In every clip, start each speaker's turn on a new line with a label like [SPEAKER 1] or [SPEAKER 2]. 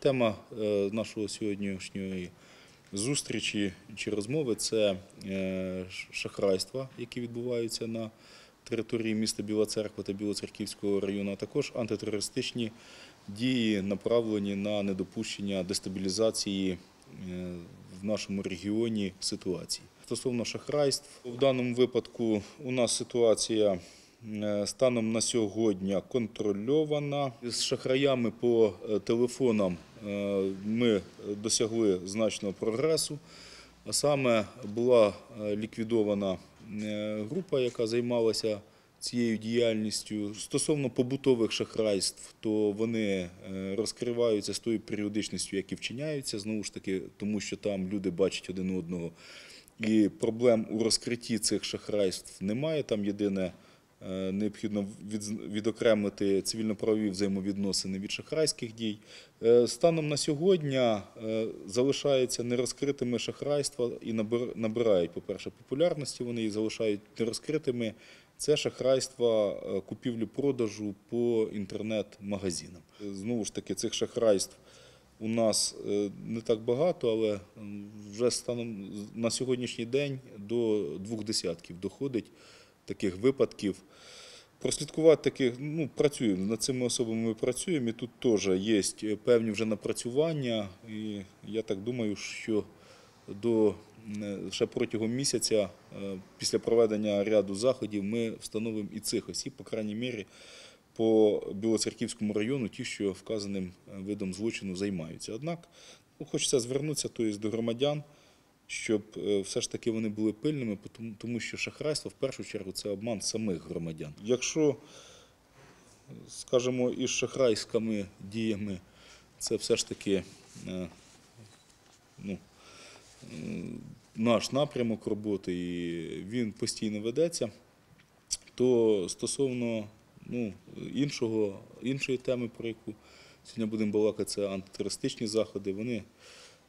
[SPEAKER 1] Тема е, нашого сьогоднішньої зустрічі чи розмови це е, шахрайства, які відбуваються на території міста Біла Церква та Білоцерківського району, а також антитерористичні дії, направлені на недопущення дестабілізації е, в нашому регіоні ситуації. Стосовно шахрайств, в даному випадку у нас ситуація станом на сьогодні контрольована. З шахраями по телефонам ми досягли значного прогресу. А саме була е, ліквідована е, група, яка займалася цією діяльністю. Стосовно побутових шахрайств, то вони е, розкриваються з тою періодичністю, як і вчиняються, знову ж таки, тому що там люди бачать один одного. І проблем у розкритті цих шахрайств немає. Там єдине е, необхідно від- відокремити цивільно-правові взаємовідносини від шахрайських дій. Е, Станом на сьогодні е, залишаються нерозкритими шахрайства і набир- набирають, по-перше, популярності, вони їх залишають нерозкритими. Це шахрайства е, купівлі-продажу по інтернет-магазинам. Е, Знову ж таки, цих шахрайств у нас е, не так багато, але вже станом на сьогоднішній день до двох десятків доходить таких випадків. Прослідкувати таких, ну, працюємо, над цими особами ми працюємо, і тут теж є певні вже напрацювання, і я так думаю, що до е, ще протягом місяця, е, після проведення ряду заходів, ми встановимо і цих осіб, по крайній мірі, по Білоцерківському району, ті, що вказаним е, видом злочину займаються. Однак ну, хочеться звернутися тобто, до громадян, щоб е, все ж таки вони були пильними, тому- що шахрайство в першу чергу це обман самих громадян. Якщо, скажімо, із шахрайськими діями це все ж таки е, ну, наш напрямок роботи, і він постійно ведеться, то стосовно ну, іншого, іншої теми, про яку сьогодні будемо балакати, це антитерористичні заходи, вони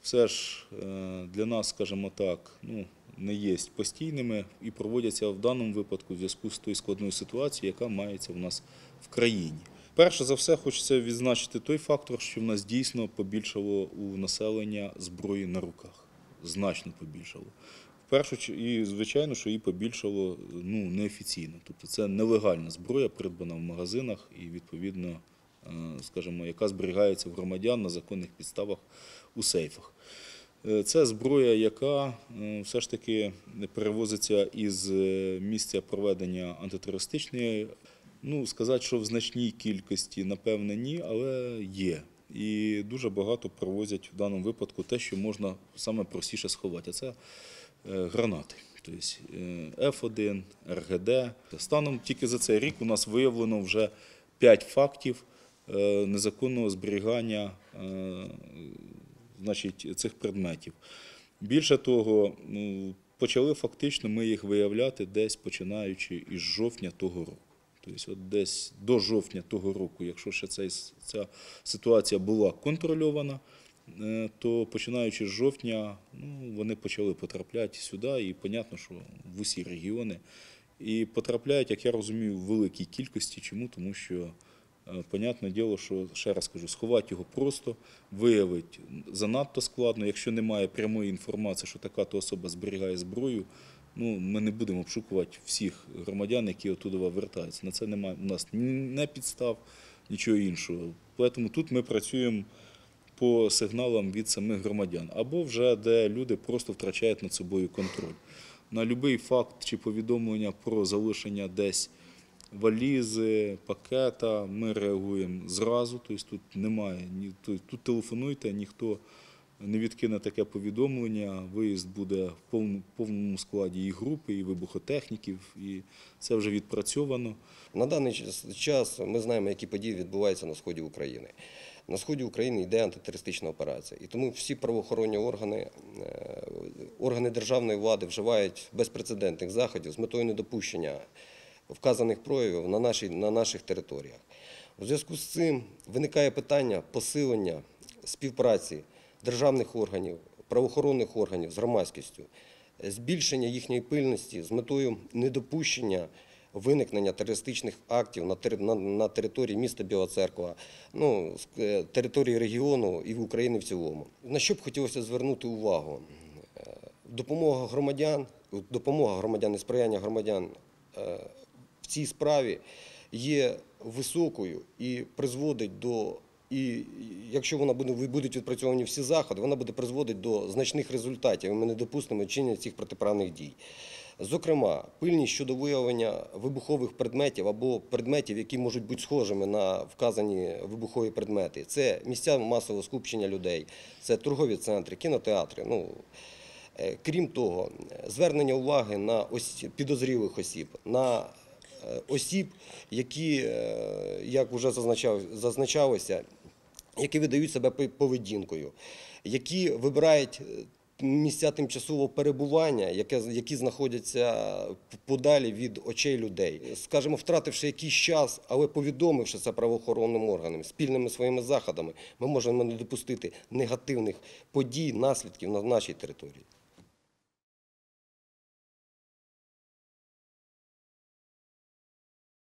[SPEAKER 1] все ж е, для нас, скажімо так, ну, не є постійними і проводяться в даному випадку в зв'язку з тою складною ситуацією, яка мається в нас в країні. Перше за все, хочеться відзначити той фактор, що в нас дійсно побільшало у населення зброї на руках. Значно побільшало. Першу і звичайно, що її побільшало ну, неофіційно. Тобто це нелегальна зброя, придбана в магазинах і відповідно, скажімо, яка зберігається в громадян на законних підставах у сейфах. Е, Це зброя, яка е, все ж таки перевозиться із е, місця проведення антитерористичної. Ну, сказати, що в значній кількості, напевне, ні, але є. І дуже багато провозять в даному випадку те, що можна саме простіше сховати. А це е, гранати. Тобто е, F1, РГД. Станом тільки за цей рік у нас виявлено вже 5 фактів е, незаконного зберігання е, значить, цих предметів. Більше того, почали фактично ми їх виявляти десь починаючи із жовтня того року. Тобто, десь до жовтня того року, якщо ще цей, ця ситуація була контрольована, е, то починаючи з жовтня, ну, вони почали потрапляти сюди, і понятно, що в усі регіони. І потрапляють, як я розумію, в великій кількості. Чому? Тому що Е, Понятне діло, що ще раз кажу, сховати його просто, виявити занадто складно. Якщо немає прямої інформації, що така то особа зберігає зброю, ну ми не будемо обшукувати всіх громадян, які оттуда вертаються. На це немає у нас не підстав, нічого іншого. Тому тут ми працюємо по сигналам від самих громадян, або вже де люди просто втрачають над собою контроль. На будь-який факт чи повідомлення про залишення десь валізи, пакета, ми реагуємо зразу. Тобто тут немає ні тут, телефонуйте, ніхто не відкине таке повідомлення. Виїзд буде в повному, складі і групи, і вибухотехніків, і це вже відпрацьовано.
[SPEAKER 2] На даний час- час ми знаємо, які події відбуваються на сході України. На сході України йде антитерористична операція, і тому всі правоохоронні органи, е, органи державної влади вживають безпрецедентних заходів з метою недопущення вказаних проявів на, нашій, на наших територіях. У зв'язку з цим виникає питання посилення співпраці державних органів, правоохоронних органів з громадськістю, збільшення їхньої пильності з метою недопущення виникнення терористичних актів на, на, на території міста Біла Церква, ну, е, території регіону і в Україні в цілому. На що б хотілося звернути увагу? Е, Допомога громадян, допомога громадян і сприяння громадян е, цій справі є високою і призводить до. І якщо вона буде будуть відпрацьовані всі заходи, вона буде призводити до значних результатів. і Ми не допустимо чинення цих протиправних дій. Зокрема, пильність щодо виявлення вибухових предметів або предметів, які можуть бути схожими на вказані вибухові предмети. Це місця масового скупчення людей, це торгові центри, кінотеатри. Ну, Е, Крім того, звернення уваги на ось підозрілих осіб, на осіб, які, е, як вже зазначалося, які видають себе поведінкою, які вибирають е, місця тимчасового перебування, які знаходяться подалі від очей людей. Скажімо, втративши якийсь час, але повідомивши це правоохоронним органам, спільними своїми заходами, ми можемо не допустити негативних подій, наслідків на нашій території.